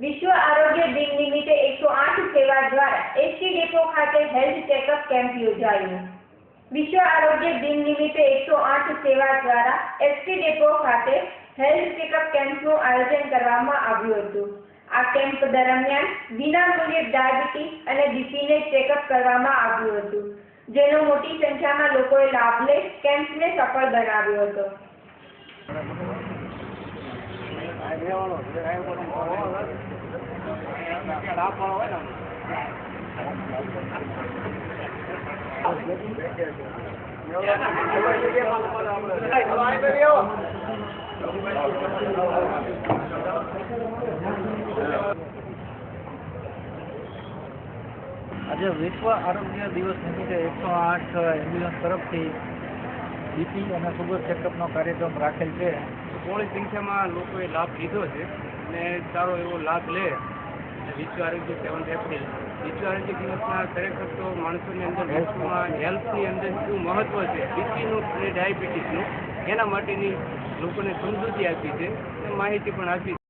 વિશ્વ આરોગ્ય દિન નિમિત્તે એકસો આઠ સેવા દ્વારા એસટી ડેપો ખાતે હેલ્થ ચેકઅપ કેમ્પ યોજાયો. વિશ્વ આરોગ્ય દિન નિમિત્તે એકસો આઠ સેવા દ્વારા એસટી ડેપો ખાતે હેલ્થ ચેકઅપ કેમ્પનું આયોજન કરવામાં આવ્યું હતું. આ કેમ્પ દરમિયાન વિનામૂલ્યે ડાયાબિટીસ અને બીપીને ચેકઅપ કરવામાં આવ્યું હતું, જેનો મોટી સંખ્યામાં લોકોએ લાભ લઈ કેમ્પને સફળ બનાવ્યો હતો. આજે વિશ્વ આરોગ્ય દિવસ નિમિત્તે એકસો આઠ એમ્બ્યુલન્સ તરફથી બીપી અને સુગર ચેકઅપનો કાર્યક્રમ રાખેલ છે. બહોળી સંખ્યામાં લોકોએ લાભ લીધો છે અને સારો એવો લાભ લે. વિશ્વ આરોગ્ય સેવન એપ્રિલ વિશ્વ આરોગ્ય દિવસના ખરેખર તો માણસોની અંદર વિશ્વમાં હેલ્થની અંદર શું મહત્વ છે? બીપીનું અને ડાયાબિટીસનું. એના માટેની લોકોને સમજૂતી આપી છે. અને માહિતી પણ આપી છે